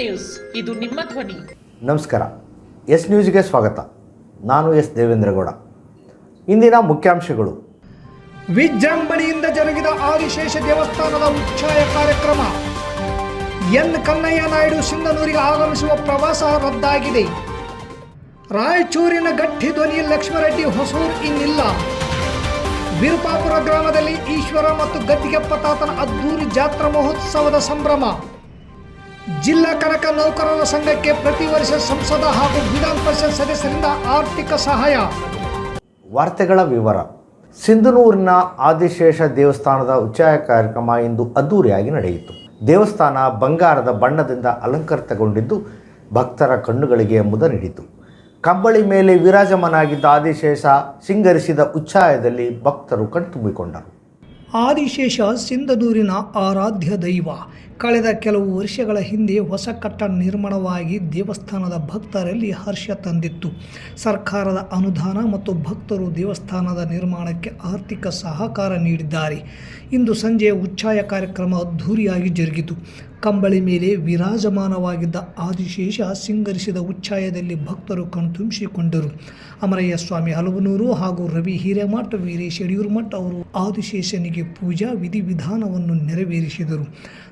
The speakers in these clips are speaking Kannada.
ನ್ಯೂಸ್. ಇದು ನಿಮ್ಮ ಧ್ವನಿ. ನಮಸ್ಕಾರ. ಎಸ್ ನ್ಯೂಸ್ಗೆ ಸ್ವಾಗತ. ನಾನು ಎಸ್ ದೇವೇಂದ್ರಗೌಡ. ಇಂದಿನ ಮುಖ್ಯಾಂಶಗಳು. ವಿಜೃಂಭಣೆಯಿಂದ ಜರುಗಿದ ಆದಿಶೇಷ ದೇವಸ್ಥಾನದ ಉಚ್ಛಾಯ ಕಾರ್ಯಕ್ರಮ. ಎನ್. ಕನ್ನಯ್ಯ ನಾಯ್ಡು ಸಿಂಧನೂರಿಗೆ ಆಗಮಿಸುವ ಪ್ರವಾಸ ರದ್ದಾಗಿದೆ. ರಾಯಚೂರಿನ ಗಟ್ಟಿ ಧ್ವನಿ ಲಕ್ಷ್ಮರೆಡ್ಡಿ ಹೊಸೂರು ಇನ್ನಿಲ್ಲ. ವಿರುಪಾಪುರ ಗ್ರಾಮದಲ್ಲಿ ಈಶ್ವರ ಮತ್ತು ಗದ್ದಿಗೆಪ್ಪ ತಾತನ ಅದ್ದೂರಿ ಜಾತ್ರಾ ಮಹೋತ್ಸವದ ಸಂಭ್ರಮ. ಜಿಲ್ಲಾ ಕನಕ ನೌಕರರ ಸಂಘಕ್ಕೆ ಪ್ರತಿ ವರ್ಷ ಸಂಸದ ಹಾಗೂ ವಿಧಾನ ಪರಿಷತ್ ಸದಸ್ಯರಿಂದ ಆರ್ಥಿಕ ಸಹಾಯ. ವಾರ್ತೆಗಳ ವಿವರ. ಸಿಂಧನೂರಿನ ಆದಿಶೇಷ ದೇವಸ್ಥಾನದ ಉಚ್ಚಾಯ ಕಾರ್ಯಕ್ರಮ ಇಂದು ಅದ್ದೂರಿಯಾಗಿ ನಡೆಯಿತು. ದೇವಸ್ಥಾನ ಬಂಗಾರದ ಬಣ್ಣದಿಂದ ಅಲಂಕೃತಗೊಂಡಿದ್ದು ಭಕ್ತರ ಕಣ್ಣುಗಳಿಗೆ ಮುದ ನೀಡಿತು. ಕಂಬಳಿ ಮೇಲೆ ವಿರಾಜಮನಾಗಿದ್ದ ಆದಿಶೇಷ ಸಿಂಗರಿಸಿದ ಉಚ್ಛಾಯದಲ್ಲಿ ಭಕ್ತರು ಕಣ್ತುಂಬಿಕೊಂಡರು. ಆದಿಶೇಷ ಸಿಂಧನೂರಿನ ಆರಾಧ್ಯ ದೈವ. ಕಳೆದ ಕೆಲವು ವರ್ಷಗಳ ಹಿಂದೆ ಹೊಸ ಕಟ್ಟಡ ನಿರ್ಮಾಣವಾಗಿ ದೇವಸ್ಥಾನದ ಭಕ್ತರಲ್ಲಿ ಹರ್ಷ ತಂದಿತ್ತು. ಸರ್ಕಾರದ ಅನುದಾನ ಮತ್ತು ಭಕ್ತರು ದೇವಸ್ಥಾನದ ನಿರ್ಮಾಣಕ್ಕೆ ಆರ್ಥಿಕ ಸಹಕಾರ ನೀಡಿದ್ದಾರೆ. ಇಂದು ಸಂಜೆ ಉಚ್ಛಾಯ ಕಾರ್ಯಕ್ರಮ ಅದ್ಧೂರಿಯಾಗಿ ಜರುಗಿತು. ಕಂಬಳಿ ಮೇಲೆ ವಿರಾಜಮಾನವಾಗಿದ್ದ ಆದಿಶೇಷ ಸಿಂಗರಿಸಿದ ಉಚ್ಛಾಯದಲ್ಲಿ ಭಕ್ತರು ಕಣ್ತುಂಬಿಸಿಕೊಂಡರು. ಅಮರಯ್ಯ ಸ್ವಾಮಿ ಹಲವನೂರು ಹಾಗೂ ರವಿ ಹಿರೇಮಠ ವೀರೇಶ್ ಯಡಿಯೂರ್ಮಠ ಅವರು ಆದಿಶೇಷನಿಗೆ ಪೂಜಾ ವಿಧಿವಿಧಾನವನ್ನು ನೆರವೇರಿಸಿದರು.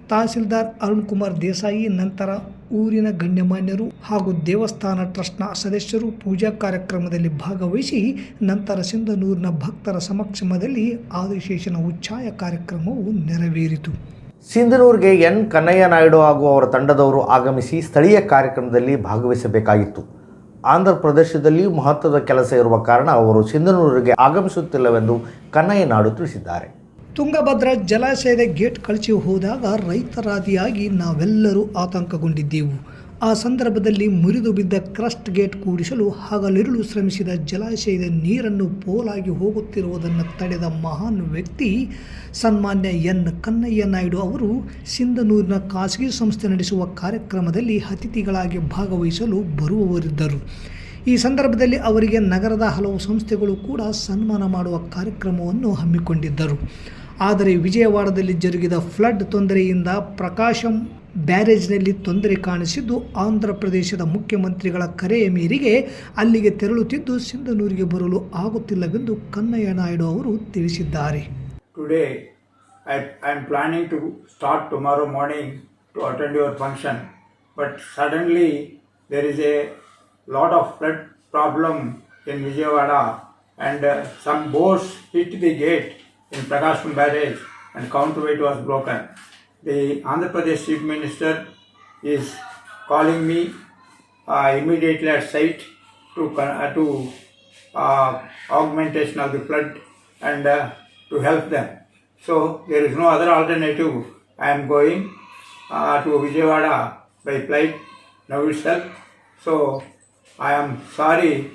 ತಹಸೀಲ್ದಾರ್ ಅರುಣ್ ಕುಮಾರ್ ದೇಸಾಯಿ, ನಂತರ ಊರಿನ ಗಣ್ಯಮಾನ್ಯರು ಹಾಗೂ ದೇವಸ್ಥಾನ ಟ್ರಸ್ಟ್ನ ಸದಸ್ಯರು ಪೂಜಾ ಕಾರ್ಯಕ್ರಮದಲ್ಲಿ ಭಾಗವಹಿಸಿ, ನಂತರ ಸಿಂಧನೂರಿನ ಭಕ್ತರ ಸಮಕ್ಷಮದಲ್ಲಿ ಆದಿಶೇಷನ ಉಚ್ಛಾಯ ಕಾರ್ಯಕ್ರಮವು ನೆರವೇರಿತು. ಸಿಂಧನೂರಿಗೆ ಎನ್. ಕನ್ನಯ್ಯ ನಾಯ್ಡು ಹಾಗೂ ಅವರ ತಂಡದವರು ಆಗಮಿಸಿ ಸ್ಥಳೀಯ ಕಾರ್ಯಕ್ರಮದಲ್ಲಿ ಭಾಗವಹಿಸಬೇಕಾಗಿತ್ತು ಆಂಧ್ರ ಪ್ರದೇಶದಲ್ಲಿ ಮಹತ್ವದ ಕೆಲಸ ಇರುವ ಕಾರಣ ಅವರು ಸಿಂಧನೂರಿಗೆ ಆಗಮಿಸುತ್ತಿಲ್ಲವೆಂದು ಕನ್ನಯ್ಯ ನಾಯ್ಡು ತಿಳಿಸಿದ್ದಾರೆ. ತುಂಗಭದ್ರಾ ಜಲಾಶಯದ ಗೇಟ್ ಕಳಚಿ ಹೋದಾಗ ರೈತರಾದಿಯಾಗಿ ನಾವೆಲ್ಲರೂ ಆತಂಕಗೊಂಡಿದ್ದೆವು. ಆ ಸಂದರ್ಭದಲ್ಲಿ ಮುರಿದು ಬಿದ್ದ ಕ್ರಸ್ಟ್ ಗೇಟ್ ಕೂಡಿಸಲು ಹಗಲಿರುಳು ಶ್ರಮಿಸಿದ ಜಲಾಶಯದ ನೀರನ್ನು ಪೋಲಾಗಿ ಹೋಗುತ್ತಿರುವುದನ್ನು ತಡೆದ ಮಹಾನ್ ವ್ಯಕ್ತಿ ಸನ್ಮಾನ್ಯ ಎನ್. ಕನ್ನಯ್ಯ ನಾಯ್ಡು ಅವರು ಸಿಂಧನೂರಿನ ಖಾಸಗಿ ಸಂಸ್ಥೆ ನಡೆಸುವ ಕಾರ್ಯಕ್ರಮದಲ್ಲಿ ಅತಿಥಿಗಳಾಗಿ ಭಾಗವಹಿಸಲು ಬರುವವರಿದ್ದರು. ಈ ಸಂದರ್ಭದಲ್ಲಿ ಅವರಿಗೆ ನಗರದ ಹಲವು ಸಂಸ್ಥೆಗಳು ಕೂಡ ಸನ್ಮಾನ ಮಾಡುವ ಕಾರ್ಯಕ್ರಮವನ್ನು ಹಮ್ಮಿಕೊಂಡಿದ್ದರು. ಆದರೆ ವಿಜಯವಾಡದಲ್ಲಿ ಜರುಗಿದ ಫ್ಲಡ್ ತೊಂದರೆಯಿಂದ ಪ್ರಕಾಶಂ ಬ್ಯಾರೇಜ್ನಲ್ಲಿ ತೊಂದರೆ ಕಾಣಿಸಿದ್ದು ಆಂಧ್ರ ಪ್ರದೇಶದ ಮುಖ್ಯಮಂತ್ರಿಗಳ ಕರೆಯ ಮೇರೆಗೆ ಅಲ್ಲಿಗೆ ತೆರಳುತ್ತಿದ್ದು ಸಿಂಧನೂರಿಗೆ ಬರಲು ಆಗುತ್ತಿಲ್ಲವೆಂದು ಕನ್ನಯ್ಯ ನಾಯ್ಡು ಅವರು ತಿಳಿಸಿದ್ದಾರೆ. Today I I am planning to start tomorrow morning to attend your function but suddenly there is a lot of flood problem in Vijayawada and some boats hit the gate in Prakasam barrage and counter weight was broken The Andhra Pradesh Chief Minister is calling me uh, immediately at site to uh, to uh, augmentation of the flood and uh, to help them. So there is no other alternative. I am going uh, to Vijayawada by flight now itself. So I am sorry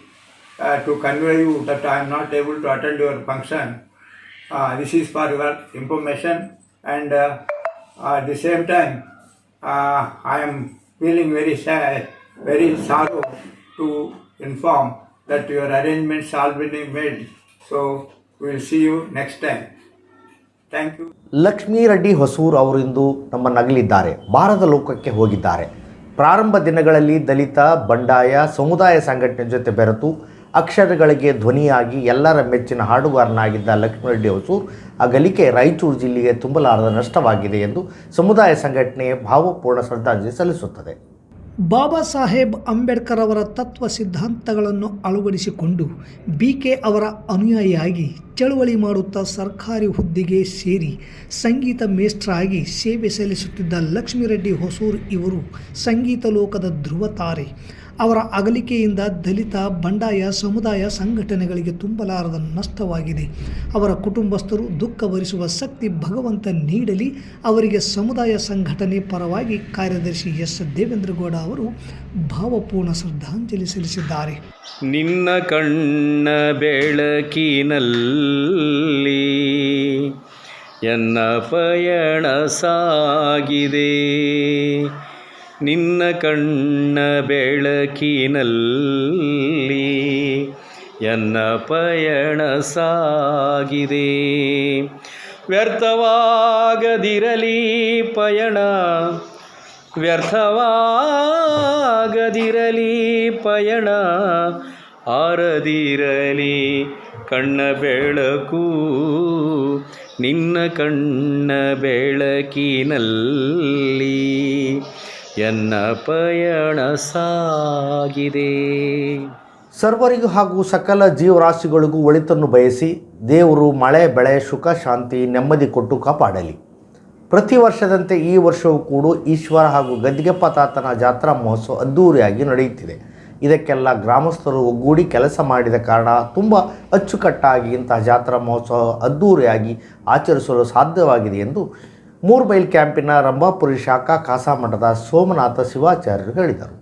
uh, to convey you that I am not able to attend your function. Uh, this is for your information and uh, at the same time uh, I am feeling very sad, very sorrow to inform that your arrangements are already made. So we will see you next time. Thank you. Lakshmi Reddy Hosur ಅವರಿಂದು ನಮ್ಮ ನಗಲಿದ್ದಾರೆ ಭಾರತ ಲೋಕಕ್ಕೆ ಹೋಗಿದ್ದಾರೆ ಪ್ರಾರಂಭ ದಿನಗಳಲ್ಲಿ ದಲಿತ ಬಂಡಾಯ ಸಮುದಾಯ ಸಂಘಟನೆ ಜೊತೆ ಬೆರೆತು ಅಕ್ಷರಗಳಿಗೆ ಧ್ವನಿಯಾಗಿ ಎಲ್ಲರ ಮೆಚ್ಚಿನ ಹಾಡುಗಾರನಾಗಿದ್ದ ಲಕ್ಷ್ಮಣ ರೆಡ್ಡಿ ಹೊಸೂರ್ ಅಗಲಿಕೆ ರಾಯಚೂರು ಜಿಲ್ಲೆಗೆ ತುಂಬಲಾರದ ನಷ್ಟವಾಗಿದೆ ಎಂದು ಸಮುದಾಯ ಸಂಘಟನೆ ಭಾವಪೂರ್ಣ ಶ್ರದ್ಧಾಂಜಲಿ ಸಲ್ಲಿಸುತ್ತದೆ. ಬಾಬಾ ಸಾಹೇಬ್ ಅಂಬೇಡ್ಕರ್ ಅವರ ತತ್ವ ಸಿದ್ಧಾಂತಗಳನ್ನು ಅಳವಡಿಸಿಕೊಂಡು ಬಿ ಕೆ ಅವರ ಅನುಯಾಯಿಯಾಗಿ ಚಳುವಳಿ ಮಾಡುತ್ತಾ ಸರ್ಕಾರಿ ಹುದ್ದೆಗೆ ಸೇರಿ ಸಂಗೀತ ಮೇಷ್ಟ್ರಾಗಿ ಸೇವೆ ಸಲ್ಲಿಸುತ್ತಿದ್ದ ಲಕ್ಷ್ಮೀರೆಡ್ಡಿ ಹೊಸೂರು ಇವರು ಸಂಗೀತ ಲೋಕದ ಧ್ರುವ ತಾರೆ ಅವರ ಅಗಲಿಕೆಯಿಂದ ದಲಿತ, ಬಂಡಾಯ, ಸಮುದಾಯ ಸಂಘಟನೆಗಳಿಗೆ ತುಂಬಲಾರದ ನಷ್ಟವಾಗಿದೆ. ಅವರ ಕುಟುಂಬಸ್ಥರು ದುಃಖ ಭರಿಸುವ ಶಕ್ತಿ ಭಗವಂತ ನೀಡಲಿ. ಅವರಿಗೆ ಸಮುದಾಯ ಸಂಘಟನೆ ಪರವಾಗಿ ಕಾರ್ಯದರ್ಶಿ ಎಸ್. ದೇವೇಂದ್ರಗೌಡ ಅವರು ಭಾವಪೂರ್ಣ ಶ್ರದ್ಧಾಂಜಲಿ ಸಲ್ಲಿಸಿದ್ದಾರೆ. ನಿನ್ನ ಕಣ್ಣ ಬೆಳಕಿನಲ್ಲಿ ಎನ್ನ ಪಯಣ ಸಾಗಿದೆ. ನಿನ್ನ ಕಣ್ಣ ಬೆಳಕಿನಲ್ಲಿ ಎನ್ನ ಪಯಣ ಸಾಗಿದೆ. ವ್ಯರ್ಥವಾಗದಿರಲಿ ಪಯಣ ವ್ಯರ್ಥವಾಗದಿರಲಿ ಪಯಣ, ಆರದಿರಲಿ ಕಣ್ಣ ಬೆಳಕು, ನಿನ್ನ ಕಣ್ಣ ಬೆಳಕಿನಲ್ಲಿ ಎನ್ನ ಪಯಣ ಸಾಗಿದೆ. ಸರ್ವರಿಗೂ ಹಾಗೂ ಸಕಲ ಜೀವರಾಶಿಗಳಿಗೂ ಒಳಿತನ್ನು ಬಯಸಿ ದೇವರು ಮಳೆ, ಬೆಳೆ, ಸುಖ, ಶಾಂತಿ, ನೆಮ್ಮದಿ ಕೊಟ್ಟು ಕಾಪಾಡಲಿ. ಪ್ರತಿ ವರ್ಷದಂತೆ ಈ ವರ್ಷವೂ ಕೂಡ ಈಶ್ವರ ಹಾಗೂ ಗದ್ದಿಗೆಪ್ಪ ತಾತನ ಜಾತ್ರಾ ಮಹೋತ್ಸವ ಅದ್ಧೂರಿಯಾಗಿ ನಡೆಯುತ್ತಿದೆ. ಇದಕ್ಕೆಲ್ಲ ಗ್ರಾಮಸ್ಥರು ಒಗ್ಗೂಡಿ ಕೆಲಸ ಮಾಡಿದ ಕಾರಣ ತುಂಬ ಅಚ್ಚುಕಟ್ಟಾಗಿ ಇಂತಹ ಜಾತ್ರಾ ಮಹೋತ್ಸವ ಅದ್ಧೂರಿಯಾಗಿ ಆಚರಿಸಲು ಸಾಧ್ಯವಾಗಿದೆ ಎಂದು ಮೂರ್ಬೈಲ್ ಕ್ಯಾಂಪಿನ ರಂಭಾಪುರಿ ಶಾಖಾ ಕಾಸಾಮಠದ ಸೋಮನಾಥ ಶಿವಾಚಾರ್ಯರು ಹೇಳಿದರು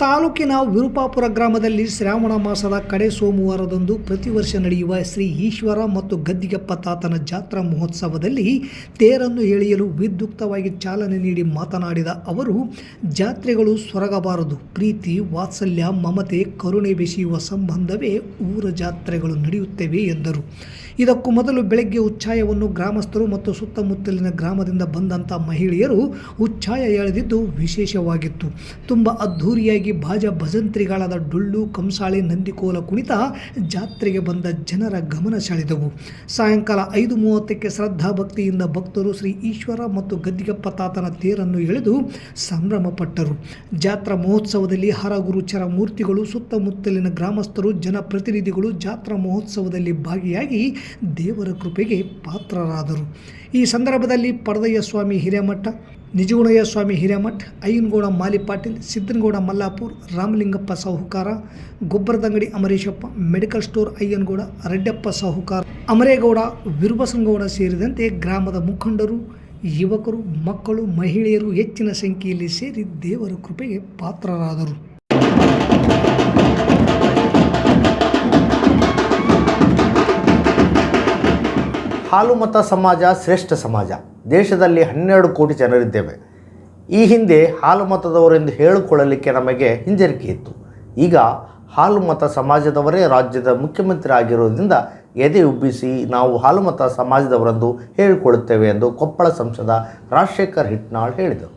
ತಾಲೂಕಿನ ವಿರುಪಾಪುರ ಗ್ರಾಮದಲ್ಲಿ ಶ್ರಾವಣ ಮಾಸದ ಕಡೆ ಸೋಮವಾರದಂದು ಪ್ರತಿ ವರ್ಷ ನಡೆಯುವ ಶ್ರೀ ಈಶ್ವರ ಮತ್ತು ಗದ್ದಿಗೆಪ್ಪ ತಾತನ ಜಾತ್ರಾ ಮಹೋತ್ಸವದಲ್ಲಿ ತೇರನ್ನು ಎಳೆಯಲು ವಿದ್ಯುಕ್ತವಾಗಿ ಚಾಲನೆ ನೀಡಿ ಮಾತನಾಡಿದ ಅವರು, ಜಾತ್ರೆಗಳು ಸೊರಗಬಾರದು. ಪ್ರೀತಿ, ವಾತ್ಸಲ್ಯ, ಮಮತೆ, ಕರುಣೆ ಬೆಸೆಯುವ ಸಂಬಂಧವೇ ಊರ ಜಾತ್ರೆಗಳು ನಡೆಯುತ್ತವೆ ಎಂದರು. ಇದಕ್ಕೂ ಮೊದಲು ಬೆಳಗ್ಗೆ ಉಚ್ಛಾಯವನ್ನು ಗ್ರಾಮಸ್ಥರು ಮತ್ತು ಸುತ್ತಮುತ್ತಲಿನ ಗ್ರಾಮದಿಂದ ಬಂದಂಥ ಮಹಿಳೆಯರು ಉಚ್ಛಾಯ ಎಳೆದಿದ್ದು ವಿಶೇಷವಾಗಿತ್ತು. ತುಂಬ ಅದ್ಧೂರಿಯಾಗಿ ಬಾಜ ಭಜಂತ್ರಿಗಳಾದ ಡೊಳ್ಳು, ಕಂಸಾಳೆ, ನಂದಿಕೋಲ ಕುಣಿತ ಜಾತ್ರೆಗೆ ಬಂದ ಜನರ ಗಮನ ಸೆಳೆದವು. ಸಾಯಂಕಾಲ ಐದು ಮೂವತ್ತಕ್ಕೆ ಶ್ರದ್ಧಾ ಭಕ್ತಿಯಿಂದ ಭಕ್ತರು ಶ್ರೀ ಈಶ್ವರ ಮತ್ತು ಗದ್ದಿಗಪ್ಪ ತಾತನ ತೇರನ್ನು ಎಳೆದು ಸಂಭ್ರಮಪಟ್ಟರು ಜಾತ್ರಾ ಮಹೋತ್ಸವದಲ್ಲಿ ಹರಗುರುಚರ ಮೂರ್ತಿಗಳು, ಸುತ್ತಮುತ್ತಲಿನ ಗ್ರಾಮಸ್ಥರು, ಜನಪ್ರತಿನಿಧಿಗಳು ಜಾತ್ರಾ ಮಹೋತ್ಸವದಲ್ಲಿ ಭಾಗಿಯಾಗಿ ದೇವರ ಕೃಪೆಗೆ ಪಾತ್ರರಾದರು. ಈ ಸಂದರ್ಭದಲ್ಲಿ ಪಡದಯ್ಯ ಸ್ವಾಮಿ ಹಿರೇಮಠ ನಿಜಗುಣಯ್ಯ ಸ್ವಾಮಿ ಹಿರೇಮಠ್, ಅಯ್ಯನಗೌಡ ಮಾಲಿ ಪಾಟೀಲ್ ಸಿದ್ದನಗೌಡ ಮಲ್ಲಾಪುರ್, ರಾಮಲಿಂಗಪ್ಪ ಸಾಹುಕಾರ ಗೊಬ್ಬರದಂಗಡಿ ಅಮರೇಶಪ್ಪ, ಮೆಡಿಕಲ್ ಸ್ಟೋರ್ ಅಯ್ಯನಗೌಡ, ರೆಡ್ಡಪ್ಪ ಸಾಹುಕಾರ, ಅಮರೇಗೌಡ ವಿರುಬಸಂಗೌಡ ಸೇರಿದಂತೆ ಗ್ರಾಮದ ಮುಖಂಡರು, ಯುವಕರು, ಮಕ್ಕಳು, ಮಹಿಳೆಯರು ಹೆಚ್ಚಿನ ಸಂಖ್ಯೆಯಲ್ಲಿ ಸೇರಿ ದೇವರ ಕೃಪೆಗೆ ಪಾತ್ರರಾದರು. ಹಾಲು ಮತ ಸಮಾಜ ಶ್ರೇಷ್ಠ ಸಮಾಜ. ದೇಶದಲ್ಲಿ ಹನ್ನೆರಡು ಕೋಟಿ ಜನರಿದ್ದೇವೆ. ಈ ಹಿಂದೆ ಹಾಲು ಮತದವರೆಂದು ಹೇಳಿಕೊಳ್ಳಲಿಕ್ಕೆ ನಮಗೆ ಹಿಂಜರಿಕೆ ಇತ್ತು. ಈಗ ಹಾಲು ಮತ ಸಮಾಜದವರೇ ರಾಜ್ಯದ ಮುಖ್ಯಮಂತ್ರಿ ಆಗಿರುವುದರಿಂದ ಎದೆ ಉಬ್ಬಿಸಿ ನಾವು ಹಾಲು ಮತ ಸಮಾಜದವರೆಂದು ಹೇಳಿಕೊಳ್ಳುತ್ತೇವೆ ಎಂದು ಕೊಪ್ಪಳ ಸಂಸದ ರಾಜಶೇಖರ್ ಹಿಟ್ನಾಳ್ ಹೇಳಿದರು.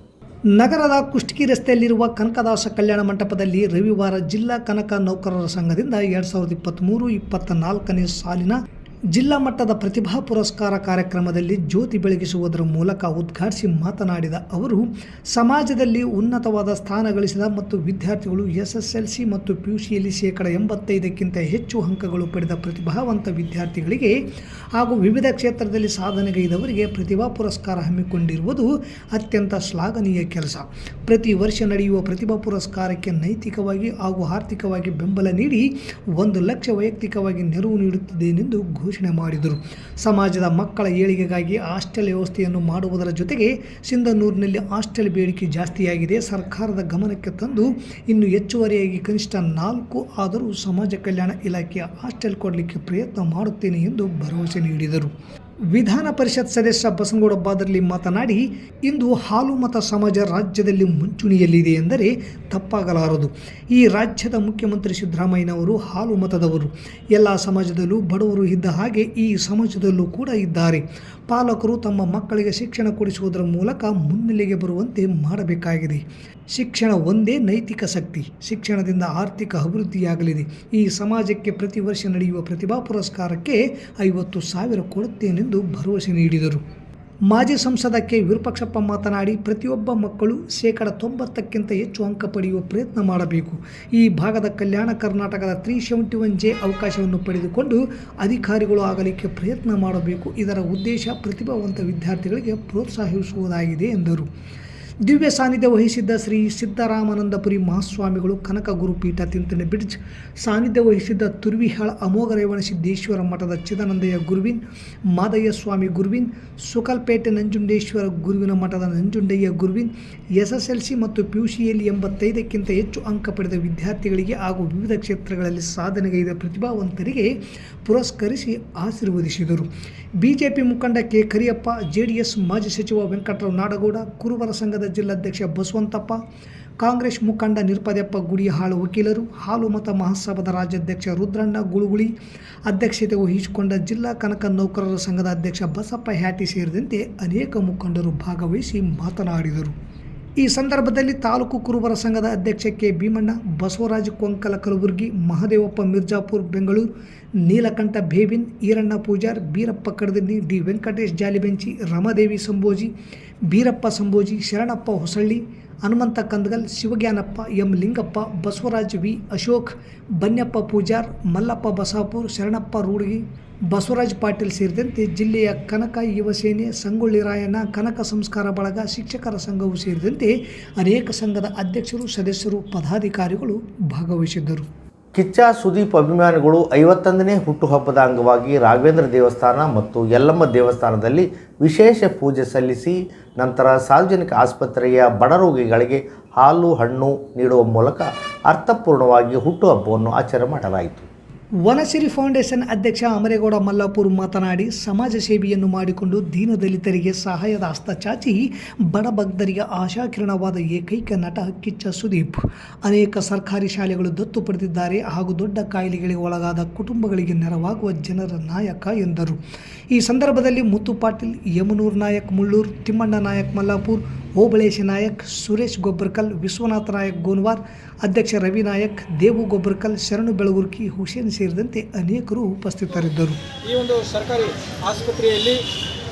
ನಗರದ ಕುಷ್ಟಗಿ ರಸ್ತೆಯಲ್ಲಿರುವ ಕನಕದಾಸ ಕಲ್ಯಾಣ ಮಂಟಪದಲ್ಲಿ ರವಿವಾರ ಜಿಲ್ಲಾ ಕನಕ ನೌಕರರ ಸಂಘದಿಂದ ಎರಡು ಸಾವಿರದ ಇಪ್ಪತ್ತ್ಮೂರು ಇಪ್ಪತ್ತ ನಾಲ್ಕನೇ ಸಾಲಿನ ಜಿಲ್ಲಾ ಮಟ್ಟದ ಪ್ರತಿಭಾ ಪುರಸ್ಕಾರ ಕಾರ್ಯಕ್ರಮದಲ್ಲಿ ಜ್ಯೋತಿ ಬೆಳಗಿಸುವುದರ ಮೂಲಕ ಉದ್ಘಾಟಿಸಿ ಮಾತನಾಡಿದ ಅವರು, ಸಮಾಜದಲ್ಲಿ ಉನ್ನತವಾದ ಸ್ಥಾನ ಗಳಿಸಿದ ಮತ್ತು ವಿದ್ಯಾರ್ಥಿಗಳು ಎಸ್ ಮತ್ತು ಪಿ ಯು ಸಿಯಲ್ಲಿ ಶೇಕಡ ಎಂಬತ್ತೈದಕ್ಕಿಂತ ಹೆಚ್ಚು ಅಂಕಗಳು ಪಡೆದ ಪ್ರತಿಭಾವಂತ ವಿದ್ಯಾರ್ಥಿಗಳಿಗೆ ಹಾಗೂ ವಿವಿಧ ಕ್ಷೇತ್ರದಲ್ಲಿ ಸಾಧನೆಗೈದವರಿಗೆ ಪ್ರತಿಭಾ ಪುರಸ್ಕಾರ ಹಮ್ಮಿಕೊಂಡಿರುವುದು ಅತ್ಯಂತ ಶ್ಲಾಘನೀಯ ಕೆಲಸ. ಪ್ರತಿ ವರ್ಷ ನಡೆಯುವ ಪ್ರತಿಭಾ ಪುರಸ್ಕಾರಕ್ಕೆ ನೈತಿಕವಾಗಿ ಹಾಗೂ ಆರ್ಥಿಕವಾಗಿ ಬೆಂಬಲ ನೀಡಿ ಒಂದು ಲಕ್ಷ ವೈಯಕ್ತಿಕವಾಗಿ ನೆರವು ನೀಡುತ್ತಿದ್ದೇನೆಂದು ಘೋಷಣೆ ಮಾಡಿದರು. ಸಮಾಜದ ಮಕ್ಕಳ ಏಳಿಗೆಗಾಗಿ ಹಾಸ್ಟೆಲ್ ವ್ಯವಸ್ಥೆಯನ್ನು ಮಾಡುವುದರ ಜೊತೆಗೆ ಸಿಂಧನೂರಿನಲ್ಲಿ ಹಾಸ್ಟೆಲ್ ಬೇಡಿಕೆ ಜಾಸ್ತಿಯಾಗಿದೆ. ಸರ್ಕಾರದ ಗಮನಕ್ಕೆ ತಂದು ಇನ್ನು ಹೆಚ್ಚುವರಿಯಾಗಿ ಕನಿಷ್ಠ ನಾಲ್ಕು ಆದರೂ ಸಮಾಜ ಕಲ್ಯಾಣ ಇಲಾಖೆಯ ಹಾಸ್ಟೆಲ್ ಕೊಡಲಿಕ್ಕೆ ಪ್ರಯತ್ನ ಮಾಡುತ್ತೇನೆ ಎಂದು ಭರವಸೆ ನೀಡಿದರು. ವಿಧಾನ ಪರಿಷತ್ ಸದಸ್ಯ ಬಸನಗೌಡ ಬಾದರ್ಲಿ ಮಾತನಾಡಿ, ಇಂದು ಹಾಲು ಮತ ಸಮಾಜ ರಾಜ್ಯದಲ್ಲಿ ಮುಂಚೂಣಿಯಲ್ಲಿದೆ ಎಂದರೆ ತಪ್ಪಾಗಲಾರದು. ಈ ರಾಜ್ಯದ ಮುಖ್ಯಮಂತ್ರಿ ಸಿದ್ದರಾಮಯ್ಯನವರು ಹಾಲು ಮತದವರು. ಎಲ್ಲ ಸಮಾಜದಲ್ಲೂ ಬಡವರು ಇದ್ದ ಹಾಗೆ ಈ ಸಮಾಜದಲ್ಲೂ ಕೂಡ ಇದ್ದಾರೆ. ಪಾಲಕರು ತಮ್ಮ ಮಕ್ಕಳಿಗೆ ಶಿಕ್ಷಣ ಕೊಡಿಸುವುದರ ಮೂಲಕ ಮುನ್ನೆಲೆಗೆ ಬರುವಂತೆ ಮಾಡಬೇಕಾಗಿದೆ. ಶಿಕ್ಷಣ ಒಂದೇ ನೈತಿಕ ಶಕ್ತಿ. ಶಿಕ್ಷಣದಿಂದ ಆರ್ಥಿಕ ಅಭಿವೃದ್ಧಿಯಾಗಲಿದೆ. ಈ ಸಮಾಜಕ್ಕೆ ಪ್ರತಿ ವರ್ಷ ನಡೆಯುವ ಪ್ರತಿಭಾ ಪುರಸ್ಕಾರಕ್ಕೆ ಐವತ್ತು ಸಾವಿರ ಕೊಡುತ್ತೇನೆಂದು ಭರವಸೆ ನೀಡಿದರು. ಮಾಜಿ ಸಂಸದ ಕೆ. ವಿರೂಪಾಕ್ಷಪ್ಪ ಮಾತನಾಡಿ, ಪ್ರತಿಯೊಬ್ಬ ಮಕ್ಕಳು ಶೇಕಡ ತೊಂಬತ್ತಕ್ಕಿಂತ ಹೆಚ್ಚು ಅಂಕ ಪಡೆಯುವ ಪ್ರಯತ್ನ ಮಾಡಬೇಕು. ಈ ಭಾಗದ ಕಲ್ಯಾಣ ಕರ್ನಾಟಕದ ತ್ರೀ ಸೆವೆಂಟಿ ಒನ್ ಜೆ ಅವಕಾಶವನ್ನು ಪಡೆದುಕೊಂಡು ಅಧಿಕಾರಿಗಳು ಆಗಲಿಕ್ಕೆ ಪ್ರಯತ್ನ ಮಾಡಬೇಕು. ಇದರ ಉದ್ದೇಶ ಪ್ರತಿಭಾವಂತ ವಿದ್ಯಾರ್ಥಿಗಳಿಗೆ ಪ್ರೋತ್ಸಾಹಿಸುವುದಾಗಿದೆ ಎಂದರು. ದಿವ್ಯ ಸಾನ್ನಿಧ್ಯ ವಹಿಸಿದ್ದ ಶ್ರೀ ಸಿದ್ದರಾಮಾನಂದಪುರಿ ಮಹಾಸ್ವಾಮಿಗಳು ಕನಕ ಗುರುಪೀಠ ತಿಂತನೆ ಬ್ರಿಡ್ಜ್ ಸಾನ್ನಿಧ್ಯ ವಹಿಸಿದ್ದ ತುರ್ವಿಹಾಳ ಅಮೋಘ ರೇವಣ ಸಿದ್ದೇಶ್ವರ ಮಠದ ಚಿದಾನಂದಯ್ಯ ಗುರುವಿನ್, ಮಾದಯ್ಯ ಸ್ವಾಮಿ ಗುರುವಿನ್, ಸುಕಲ್ಪೇಟೆ ನಂಜುಂಡೇಶ್ವರ ಗುರುವಿನ ಮಠದ ನಂಜುಂಡಯ್ಯ ಗುರುವಿನ್ ಎಸ್ ಎಸ್ ಎಲ್ ಸಿ ಮತ್ತು ಪಿ ಯು ಸಿಯಲ್ಲಿ ಎಂಬತ್ತೈದಕ್ಕಿಂತ ಹೆಚ್ಚು ಅಂಕ ಪಡೆದ ವಿದ್ಯಾರ್ಥಿಗಳಿಗೆ ಹಾಗೂ ವಿವಿಧ ಕ್ಷೇತ್ರಗಳಲ್ಲಿ ಸಾಧನೆಗೈದ ಪ್ರತಿಭಾವಂತರಿಗೆ ಪುರಸ್ಕರಿಸಿ ಆಶೀರ್ವದಿಸಿದರು. ಬಿಜೆಪಿ ಮುಖಂಡ ಕೆ ಕರಿಯಪ್ಪ, ಜೆಡಿಎಸ್ ಮಾಜಿ ಸಚಿವ ವೆಂಕಟರಾವ್ ನಾಡಗೌಡ ಕುರುಬರ ಸಂಘದ ಜಿಲ್ಲಾಧ್ಯಕ್ಷ ಬಸವಂತಪ್ಪ, ಕಾಂಗ್ರೆಸ್ ಮುಖಂಡ ನಿರ್ಪದಪ್ಪ ಗುಡಿಹಾಳು ವಕೀಲರು, ಹಾಲು ಮತ ಮಹಾಸಭಾದ ರಾಜ್ಯಾಧ್ಯಕ್ಷ ರುದ್ರಣ್ಣ ಗುಳುಗುಳಿ, ಅಧ್ಯಕ್ಷತೆ ವಹಿಸಿಕೊಂಡ ಜಿಲ್ಲಾ ಕನಕ ನೌಕರರ ಸಂಘದ ಅಧ್ಯಕ್ಷ ಬಸಪ್ಪ ಹ್ಯಾಟಿ ಸೇರಿದಂತೆ ಅನೇಕ ಮುಖಂಡರು ಭಾಗವಹಿಸಿ ಮಾತನಾಡಿದರು. ಈ ಸಂದರ್ಭದಲ್ಲಿ ತಾಲೂಕು ಕುರುಬರ ಸಂಘದ ಅಧ್ಯಕ್ಷ K. Bhimanna, Basavaraj Konkala Kalaburagi, Mahadevappa Mirzapur, Bengaluru, Neelakantha Bevin Eranna Pujar, Beerappa Kadadinni D. Venkatesh Jalibenchi, Ramadevi Sambhoji, Beerappa Sambhoji, Sharanappa Hosalli, Hanumantha Kandagal, Shivajnanappa M. Lingappa, Basavaraj V. Ashok, Banyappa Pujar, Mallappa Basapur, Sharanappa Rudgi Basavaraj Patil ಸೇರಿದಂತೆ ಜಿಲ್ಲೆಯ ಕನಕ ಯುವಸೇನೆ ಸಂಗೊಳ್ಳಿ ರಾಯಣ್ಣ, ಕನಕ ಸಂಸ್ಕಾರ ಬಳಗ, ಶಿಕ್ಷಕರ ಸಂಘವು ಸೇರಿದಂತೆ ಅನೇಕ ಸಂಘದ ಅಧ್ಯಕ್ಷರು, ಸದಸ್ಯರು, ಪದಾಧಿಕಾರಿಗಳು ಭಾಗವಹಿಸಿದ್ದರು. ಕಿಚ್ಚ ಸುದೀಪ್ ಅಭಿಮಾನಿಗಳು ಐವತ್ತೊಂದನೇ ಹುಟ್ಟುಹಬ್ಬದ ಅಂಗವಾಗಿ ರಾಘವೇಂದ್ರ ದೇವಸ್ಥಾನ ಮತ್ತು ಯಲ್ಲಮ್ಮ ದೇವಸ್ಥಾನದಲ್ಲಿ ವಿಶೇಷ ಪೂಜೆ ಸಲ್ಲಿಸಿ, ನಂತರ ಸಾರ್ವಜನಿಕ ಆಸ್ಪತ್ರೆಯ ಬಡ ರೋಗಿಗಳಿಗೆ ಹಾಲು, ಹಣ್ಣು ನೀಡುವ ಮೂಲಕ ಅರ್ಥಪೂರ್ಣವಾಗಿ ಹುಟ್ಟುಹಬ್ಬವನ್ನು ಆಚರಣೆ ಮಾಡಲಾಯಿತು. ವನಸಿರಿ ಫೌಂಡೇಶನ್ ಅಧ್ಯಕ್ಷ ಅಮರೇಗೌಡ ಮಲ್ಲಾಪುರ್ ಮಾತನಾಡಿ, ಸಮಾಜ ಸೇವೆಯನ್ನು ಮಾಡಿಕೊಂಡು ದೀನದಲಿತರಿಗೆ ಸಹಾಯದ ಹಸ್ತ ಚಾಚಿ ಬಡಭಕ್ತರಿಗೆ ಆಶಾಕಿರಣವಾದ ಏಕೈಕ ನಟ ಕಿಚ್ಚ ಸುದೀಪ್. ಅನೇಕ ಸರ್ಕಾರಿ ಶಾಲೆಗಳು ದತ್ತು ಪಡೆದಿದ್ದಾರೆ ಹಾಗೂ ದೊಡ್ಡ ಕಾಯಿಲೆಗಳಿಗೆ ಒಳಗಾದ ಕುಟುಂಬಗಳಿಗೆ ನೆರವಾಗುವ ಜನರ ನಾಯಕ ಎಂದರು. ಈ ಸಂದರ್ಭದಲ್ಲಿ ಮುತ್ತು ಪಾಟೀಲ್, ಯಮನೂರ್ ನಾಯಕ್ ಮುಳ್ಳೂರ್, ತಿಮ್ಮಣ್ಣ ನಾಯಕ್ ಮಲ್ಲಾಪುರ್ ಓಬಳೇಶ ನಾಯಕ್, ಸುರೇಶ್ ಗೊಬ್ಬರ್ಕಲ್, ವಿಶ್ವನಾಥ ನಾಯಕ್ ಗೋನ್ವಾರ್, ಅಧ್ಯಕ್ಷ ರವಿ ನಾಯಕ್, ದೇವು ಗೊಬ್ಬರ್ಕಲ್, ಶರಣು ಬೆಳಗುರ್ಕಿ, ಹುಸೇನ್ ಸೇರಿದಂತೆ ಅನೇಕರು ಉಪಸ್ಥಿತರಿದ್ದರು. ಈ ಒಂದು ಸರ್ಕಾರಿ ಆಸ್ಪತ್ರೆಯಲ್ಲಿ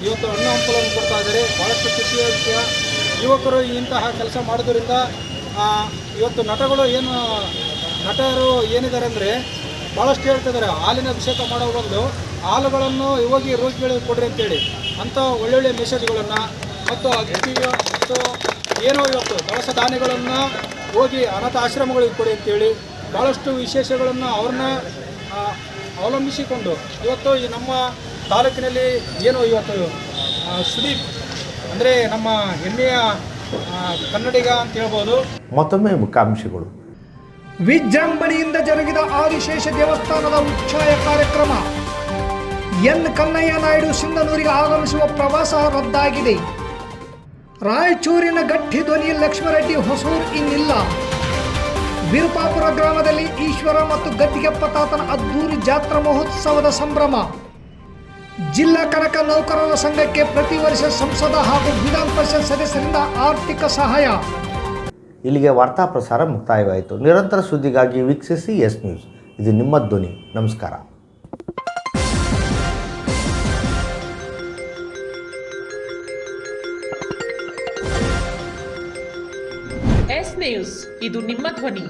ಇವತ್ತು ಅನ್ನ ಹಂಪಲನ್ನು ಕೊಡ್ತಾ ಇದ್ದಾರೆ. ಭಾಳಷ್ಟು ಖುಷಿಯ ವಿಷಯ ಯುವಕರು ಇಂತಹ ಕೆಲಸ ಮಾಡೋದ್ರಿಂದ ಇವತ್ತು ನಟಗಳು ಏನು, ನಟರು ಏನಿದ್ದಾರೆ ಅಂದರೆ ಭಾಳಷ್ಟು ಹೇಳ್ತಿದ್ದಾರೆ ಹಾಲಿನ ಅಭಿಷೇಕ ಮಾಡೋ ಬದಲು ಹಾಲುಗಳನ್ನು ಹೋಗಿ ರೋಗಿಗಳಿಗೆ ಕೊಡ್ರಿ ಅಂತೇಳಿ. ಅಂಥ ಒಳ್ಳೊಳ್ಳೆ ಮೆಸೇಜ್ಗಳನ್ನು ಮತ್ತು ಅಗತ್ಯ ಮತ್ತು ಏನೋ ಇವತ್ತು ದವಸ ಧಾನ್ಯಗಳನ್ನು ಹೋಗಿ ಅನಾಥ ಆಶ್ರಮಗಳಿಗೆ ಕೊಡಿ ಅಂತೇಳಿ ಭಾಳಷ್ಟು ವಿಶೇಷಗಳನ್ನು ಅವ್ರನ್ನ ಅವಲಂಬಿಸಿಕೊಂಡು ಇವತ್ತು ಈ ನಮ್ಮ ತಾಲೂಕಿನಲ್ಲಿ ಏನು ಇವತ್ತು ಆ, ಸುದೀಪ್ ಅಂದರೆ ನಮ್ಮ ಹೆಮ್ಮೆಯ ಕನ್ನಡಿಗ ಅಂತ ಹೇಳ್ಬೋದು. ಮತ್ತೊಮ್ಮೆ ಮುಖ್ಯಾಂಶಗಳು ವಿಜೃಂಭಣೆಯಿಂದ ಜರುಗಿದ ಆದಿಶೇಷ ದೇವಸ್ಥಾನದ ಉಚ್ಛಾಯ ಕಾರ್ಯಕ್ರಮ. ಎನ್. ಕನ್ನಯ್ಯ ನಾಯ್ಡು ಸಿಂಧನೂರಿಗೆ ಆಗಮಿಸುವ ಪ್ರವಾಸ ರದ್ದಾಗಿದೆ. ರಾಯಚೂರಿನ ಗಟ್ಟಿ ಧ್ವನಿ ಲಕ್ಷ್ಮರೆಡ್ಡಿ ಹೊಸೂರು ಇನ್ನಿಲ್ಲ. ವಿರುಪಾಪುರ ಗ್ರಾಮದಲ್ಲಿ ಈಶ್ವರ ಮತ್ತು ಗದ್ದಿಗೆಪ್ಪ ತಾತನ ಅದ್ದೂರಿ ಜಾತ್ರಾ ಮಹೋತ್ಸವದ ಸಂಭ್ರಮ. ಜಿಲ್ಲಾ ಕನಕ ನೌಕರರ ಸಂಘಕ್ಕೆ ಪ್ರತಿ ವರ್ಷ ಸಂಸದ ಹಾಗೂ ವಿಧಾನ ಪರಿಷತ್ ಸದಸ್ಯರಿಂದ ಆರ್ಥಿಕ ಸಹಾಯ. ಇಲ್ಲಿಗೆ ವಾರ್ತಾ ಪ್ರಸಾರ ಮುಕ್ತಾಯವಾಯಿತು. ನಿರಂತರ ಸುದ್ದಿಗಾಗಿ ವೀಕ್ಷಿಸಿ ಎಸ್ ನ್ಯೂಸ್. ಇದು ನಿಮ್ಮ ಧ್ವನಿ. ನಮಸ್ಕಾರ. S news. ಇದು ನಿಮ್ಮ ಧ್ವನಿ.